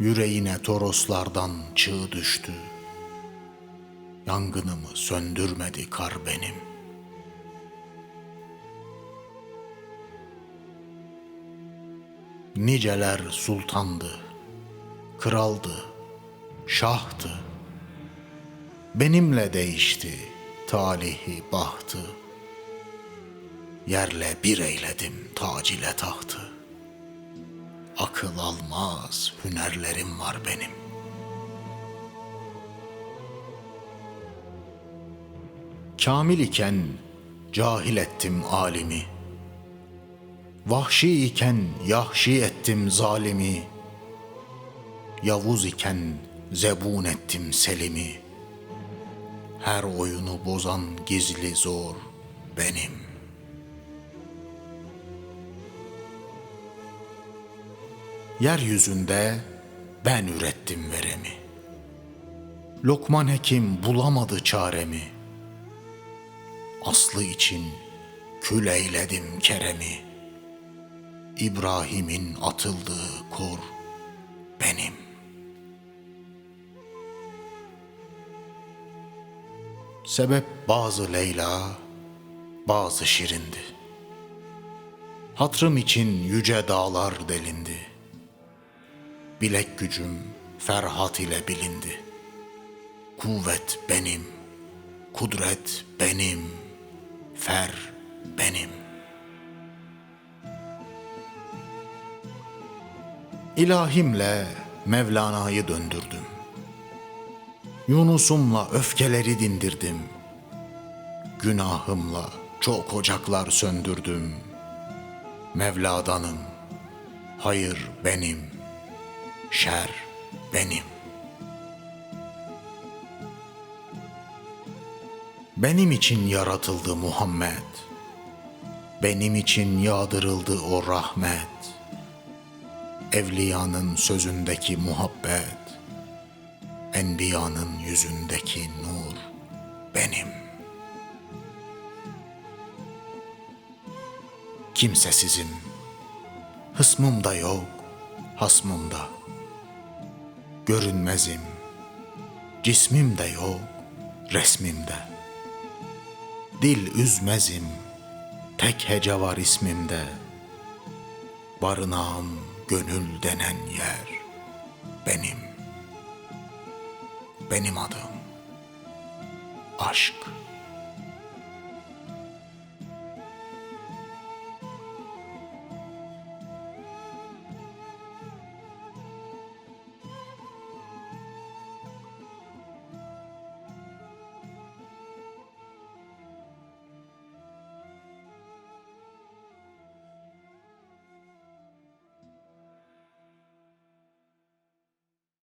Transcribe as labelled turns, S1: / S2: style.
S1: Yüreğine toroslardan çığ düştü. Yangınımı söndürmedi kar benim. Niceler sultandı, kraldı, şahtı. Benimle değişti talihi bahtı. Yerle bir eyledim tac ile tahtı. Akıl almaz hünerlerim var benim. Kamil iken cahil ettim alimi. Vahşi iken yahşi ettim zalimi. Yavuz iken zebun ettim selimi. Her oyunu bozan gizli zor benim. Yeryüzünde ben ürettim veremi. Lokman Hekim bulamadı çaremi. Aslı için kül eyledim keremi. İbrahim'in atıldığı kor benim. Sebep bazı Leyla, bazı şirindi. Hatrım için yüce dağlar delindi. Bilek gücüm ferhat ile bilindi. Kuvvet benim, kudret benim, fer benim. İlahimle Mevlana'yı döndürdüm. Yunus'umla öfkeleri dindirdim. Günahımla çok ocaklar söndürdüm. Mevla'danım, hayır benim, şer benim. Benim için yaratıldı Muhammed. Benim için yağdırıldı o rahmet. Evliyanın sözündeki muhabbet. Enbiyanın yüzündeki nur benim. Kimsesizim. Hısmım da yok, hasmım da. Görünmezim. Cismim de yok, resmim de. Dil üzmezim, tek hece var ismimde. Barınağım gönül denen yer benim. Benim adım aşk.